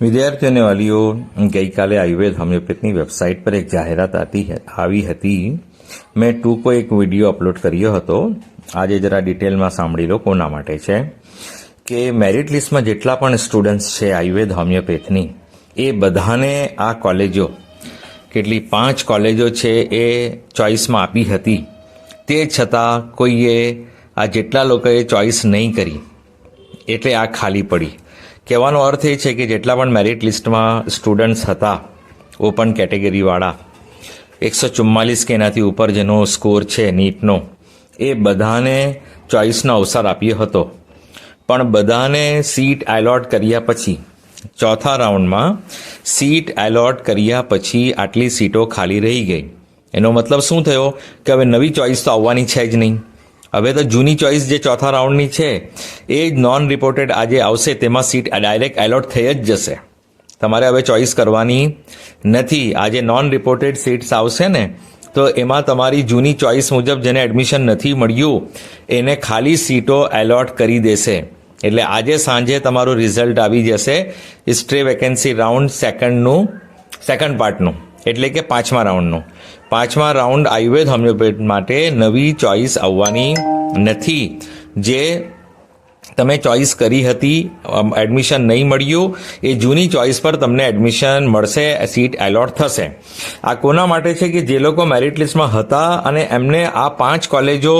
વિદ્યાર્થીઓ અને વાલીઓ ગઈકાલે આયુર્વેદ હોમિયોપેથની વેબસાઇટ પર એક જાહેરાત આતી આવી હતી. મેં ટૂંકો એક વીડિયો અપલોડ કર્યો હતો. આજે જરા ડિટેલમાં સાંભળી લો કોના માટે છે. કે મેરિટ લિસ્ટમાં જેટલા પણ સ્ટુડન્ટ્સ છે આયુર્વેદ હોમિયોપેથની, એ બધાને આ કોલેજો, કેટલી પાંચ કોલેજો છે એ ચોઇસમાં આપી હતી. તે છતાં કોઈએ આ જેટલા લોકોએ ચોઇસ નહીં કરી, એટલે આ ખાલી પડી. કહેવાનો અર્થ એ છે કે જેટલા પણ મેરિટ લિસ્ટમાં સ્ટુડન્ટ્સ હતા ઓપન કેટેગરીવાળા એકસો ચુમ્માલીસ કે એનાથી ઉપર જેનો સ્કોર છે, નીટનો, એ બધાને ચોઇસનો અવસર આપ્યો હતો. પણ બધાને સીટ એલોટ કર્યા પછી, ચોથા રાઉન્ડમાં સીટ એલોટ કર્યા પછી આટલી સીટો ખાલી રહી ગઈ. એનો મતલબ શું થયો? કે હવે નવી ચોઇસ તો આવવાની છે જ નહીં. હવે તો જૂની ચોઇસ જે ચોથા રાઉન્ડની છે, એ જ નોન રિપોર્ટેડ આજે આવશે, તેમાં સીટ ડાયરેક્ટ એલોટ થઈ જ જશે. તમારે હવે ચોઇસ કરવાની નથી. આજે નોન રિપોર્ટેડ સીટ્સ આવશે ને, તો એમાં તમારી જૂની ચોઇસ મુજબ જેને એડમિશન નથી મળ્યું, એને ખાલી સીટો એલોટ કરી દેશે. એટલે આજે સાંજે તમારું રિઝલ્ટ આવી જશે સ્ટ્રે વેકેન્સી રાઉન્ડ સેકન્ડનું સેકન્ડ પાર્ટનું એટલે કે પાંચમા રાઉન્ડનું. પાંચમા રાઉન્ડ આયુર્વેદ હોમિયોપેથ માટે નવી ચોઇસ આવવાની નથી. જે તમે ચોઇસ કરી હતી એડમિશન નહીં મળ્યું, એ જૂની ચોઇસ પર તમને એડમિશન મળશે સીટ એલોટ થશે. આ કોના માટે છે કે જે લોકો મેરિટ લિસ્ટમાં હતા અને એમને આ પાંચ કોલેજો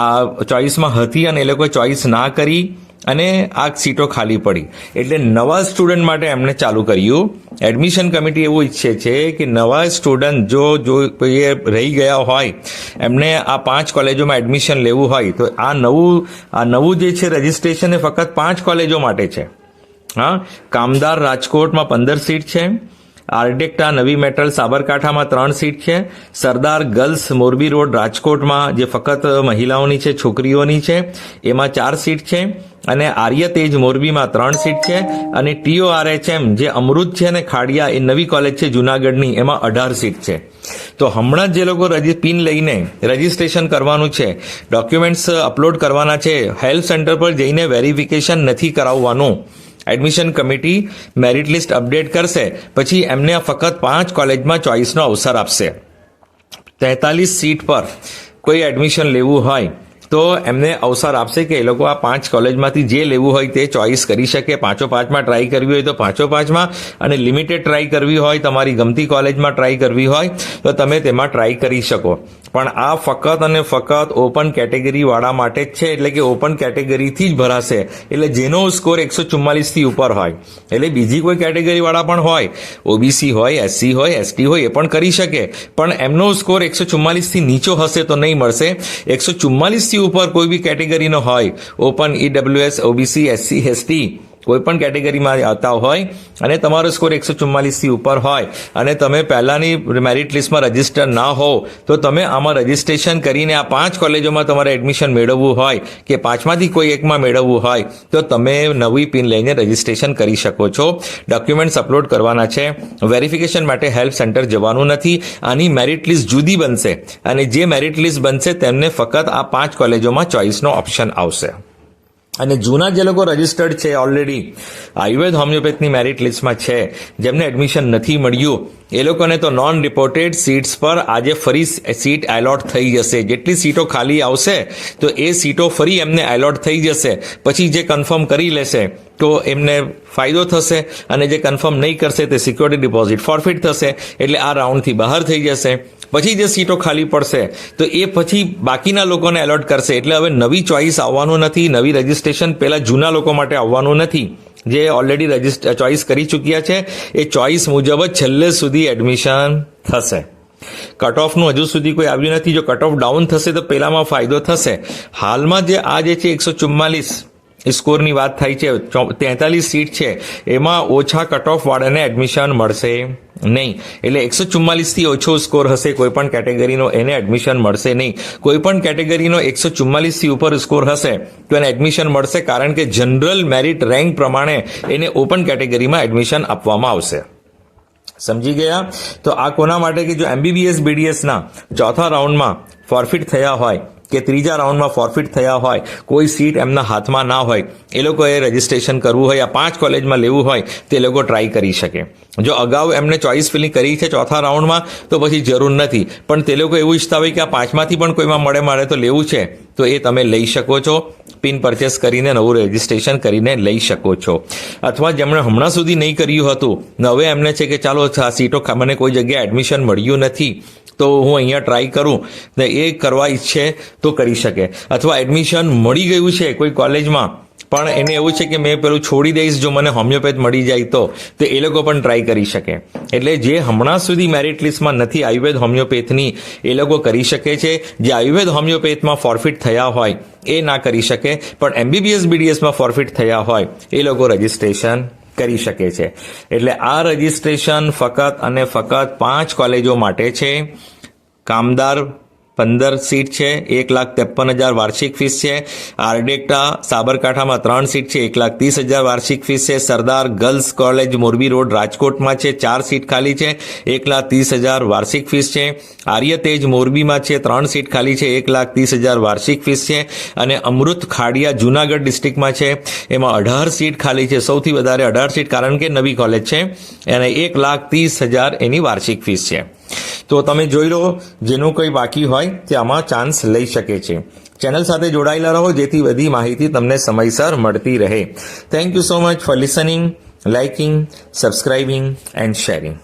આ ચોઇસમાં હતી અને એ લોકોએ ચોઇસ ના કરી અને આ સીટો ખાલી પડી. એટલે નવા સ્ટુડન્ટ માટે એમણે ચાલુ કર્યું. એડમિશન કમિટી એવું ઈચ્છે છે કે નવા સ્ટુડન્ટ જો જો કોઈએ રહી ગયા હોય, એમને આ પાંચ કોલેજોમાં એડમિશન લેવું હોય, તો આ નવું આ નવું જે છે રજિસ્ટ્રેશન એ ફક્ત પાંચ કોલેજો માટે છે. હા? કામદાર રાજકોટમાં પંદર સીટ છે. આર્ટેક્ટા નવી મેટલ સાબરકાંઠામાં ત્રણ સીટ છે. સરદાર ગર્લ્સ મોરબી રોડ રાજકોટમાં, જે ફક્ત મહિલાઓની છે, છોકરીઓની છે, એમાં ચાર સીટ છે. અને આર્ય તેજ મોરબીમાં ત્રણ સીટ છે. અને ટીઓઆરએચએમ, જે અમૃત છે અને ખાડિયા, એ નવી કોલેજ છે જુનાગઢની, એમાં અઢાર સીટ છે. તો હમણાં જ લોકો પિન લઈને રજીસ્ટ્રેશન કરવાનું છે, ડોક્યુમેન્ટ્સ અપલોડ કરવાના છે, હેલ્થ સેન્ટર પર જઈને વેરિફિકેશન નથી કરાવવાનું. Admission committee merit list update કરશે. પછી એમને ફક્ત પાંચ કોલેજમાં ચોઇસનો અવસર આપશે. તેતાલીસ સીટ પર કોઈ એડમિશન લેવું હોય તો એમને અવસર આપશે કે એ લોકો આ પાંચ કોલેજમાંથી જે લેવું હોય તે ચોઇસ કરી શકે. પાંચો પાંચમાં ટ્રાય કરવી હોય તો પાંચો પાંચમાં અને લિમિટેડ ટ્રાય કરવી હોય, તમારી ગમતી કોલેજમાં ટ્રાય કરવી હોય તો તમે તેમાં ટ્રાય કરી શકો. પણ આ ફક્ત અને ફક્ત ઓપન કેટેગરી વાળા માટે જ છે, એટલે કે ઓપન કેટેગરીથી જ ભરાશે. એટલે જેનો સ્કોર એકસો ચુમ્માલીસથી ઉપર હોય, એટલે બીજી કોઈ કેટેગરીવાળા પણ હોય ઓબીસી હોય એસસી હોય એસટી હોય, એ પણ કરી શકે. પણ એમનો સ્કોર એકસો ચુમ્માલીસથી નીચો હશે તો નહીં મળશે. એકસો ચુમ્માલીસથી ઉપર કોઈ બી કેટેગરીનો હોય open EWS OBC SC ST કોઈ પણ કેટેગરીમાં આવતા હોય અને તમારો સ્કોર એકસો ચુમ્માલીસથી ઉપર હોય અને તમે પહેલાંની મેરિટ લિસ્ટમાં રજિસ્ટર ના હો તો તમે આમાં રજીસ્ટ્રેશન કરીને આ પાંચ કોલેજોમાં તમારે એડમિશન મેળવવું હોય કે પાંચમાંથી કોઈ એકમાં મેળવવું હોય, તો તમે નવી પિન લઈને રજિસ્ટ્રેશન કરી શકો છો. ડોક્યુમેન્ટ્સ અપલોડ કરવાના છે. વેરિફિકેશન માટે હેલ્પ સેન્ટર જવાનું નથી. આની મેરિટ લિસ્ટ જુદી બનશે અને જે મેરિટ લિસ્ટ બનશે તેમને ફક્ત આ પાંચ કોલેજોમાં ચોઇસનો ઓપ્શન આવશે. અને જૂના જે લોકો રજિસ્ટર્ડ છે ઓલરેડી આયુર્વેદ હોમિયોપેથની મેરિટ લિસ્ટમાં છે, જેમને એડમિશન નથી મળ્યું એ લોકોને તો નોન રિપોર્ટેડ સીટ્સ પર આજે ફરી સીટ એલોટ થઈ જશે. જેટલી સીટો ખાલી આવશે, તો એ સીટો ફરી એમને એલોટ થઈ જશે. પછી જે કન્ફર્મ કરી લેશે, તો એમને ફાયદો થશે અને જે કન્ફર્મ નહીં કરશે તે સિક્યોરિટી ડિપોઝિટ ફોરફિટ થશે. એટલે આ રાઉન્ડથી બહાર થઈ જશે. પછી જે સીટો ખાલી પડશે, તો એ પછી બાકીના લોકોને એલોટ કરશે. એટલે હવે નવી ચોઇસ આવવાનું નથી, નવી રજિસ્ટ્રેશન પહેલાં જૂના લોકો માટે આવવાનું નથી. જે ઓલરેડી રજિસ્ટર ચોઇસ કરી ચૂક્યા છે, એ ચોઇસ મુજબ જ છેલ્લે સુધી એડમિશન થશે. કટ ઓફનું હજુ સુધી કોઈ આવ્યું નથી. જો કટ ઓફ ડાઉન થશે તો પહેલામાં ફાયદો થશે. હાલમાં જે આ જે છે, એકસો ચુમ્માલીસ. સ્કોરની વાત થાય છે. તેતાલીસ સીટ છે. એમાં ઓછા કટ ઓફ વાળાને એડમિશન મળશે નહીં. એટલે એકસો ચુમ્માલીસથી ઓછો સ્કોર હશે કોઈ પણ કેટેગરીનો એને એડમિશન મળશે નહીં. કોઈ પણ કેટેગરીનો એકસો ચુમ્માલીસથી ઉપર સ્કોર હશે, તો એને એડમિશન મળશે કારણ કે જનરલ મેરિટ રેન્ક પ્રમાણે એને ઓપન કેટેગરીમાં એડમિશન આપવામાં આવશે. સમજી ગયા? તો આ કોના માટે કે જો એમબીબીએસ બીડીએસના ચોથા રાઉન્ડમાં ફોરફિટ થયા હોય કે ત્રીજા રાઉન્ડમાં ફોરફિટ થયા હોય, કોઈ સીટ એમના હાથમાં ના હોય, એ લોકોએ રજિસ્ટ્રેશન કરવું હોય આ પાંચ કોલેજમાં લેવું હોય, તે લોકો ટ્રાય કરી શકે. જો અગાઉ એમને ચોઇસ ફિલિંગ કરી છે ચોથા રાઉન્ડમાં, તો પછી જરૂર નથી. પણ તે લોકો એવું ઈચ્છતા હોય કે આ પાંચમાંથી પણ કોઈમાં મળે મારે તો લેવું છે, તો એ તમે લઈ શકો છો. પિન પરચેસ કરીને નવું રજિસ્ટ્રેશન કરીને લઈ શકો છો. અથવા જેમણે હમણાં સુધી નહીં કર્યું હતું હવે એમને છે કે ચાલો આ સીટો મને કોઈ જગ્યાએ એડમિશન મળ્યું નથી, તો હું અહીંયા ટ્રાય કરું, ને એ કરવા ઈચ્છે તો કરી શકે. અથવા એડમિશન મળી ગયું છે કોઈ કોલેજમાં પણ એને એવું છે કે મેં પેલું છોડી દઈશ જો મને હોમિયોપેથ મળી જાય તો તો એ લોકો પણ ટ્રાય કરી શકે. એટલે જે હમણાં સુધી મેરિટ લિસ્ટમાં નથી આયુર્વેદ હોમિયોપેથની, એ લોકો કરી શકે છે. જે આયુર્વેદ હોમિયોપેથમાં ફોરફિટ થયા હોય, એ ના કરી શકે. પણ એમબીબીએસ બીડીએસમાં ફોરફિટ થયા હોય, એ લોકો રજિસ્ટ્રેશન કરી શકે છે. એટલે આ રજિસ્ટ્રેશન ફક્ત અને ફક્ત પાંચ કોલેજો માટે છે. કામદાર પંદર સીટ છે, એક લાખ ત્રેપન હજાર વાર્ષિક ફીસ છે. આરડેટા સાબરકાંઠામાં ત્રણ સીટ છે, એક લાખ ત્રીસ હજાર વાર્ષિક ફીસ છે. Sardar girls college Morbi road રાજકોટમાં છે, ચાર સીટ ખાલી છે, એક લાખ ત્રીસ હજાર વાર્ષિક ફીસ છે. આર્ય તેજ મોરબીમાં છે, ત્રણ સીટ ખાલી છે, એક લાખ ત્રીસ હજાર વાર્ષિક ફીસ છે. અને અમૃત ખાડિયા જુનાગઢ ડિસ્ટ્રિક્ટમાં છે, એમાં અઢાર સીટ ખાલી છે. સૌથી વધારે અઢાર સીટ કારણ કે નવી કોલેજ છે, અને એક લાખ ત્રીસ હજાર એની વાર્ષિક ફીસ છે. તો તમે જોઈ લો, જેનું કોઈ બાકી હોય તે આમાં ચાન્સ લઈ શકે છે. ચેનલ સાથે જોડાયેલા રહો, જેથી બધી માહિતી તમને સમયસર મળતી રહે. Thank you so much for listening liking subscribing and sharing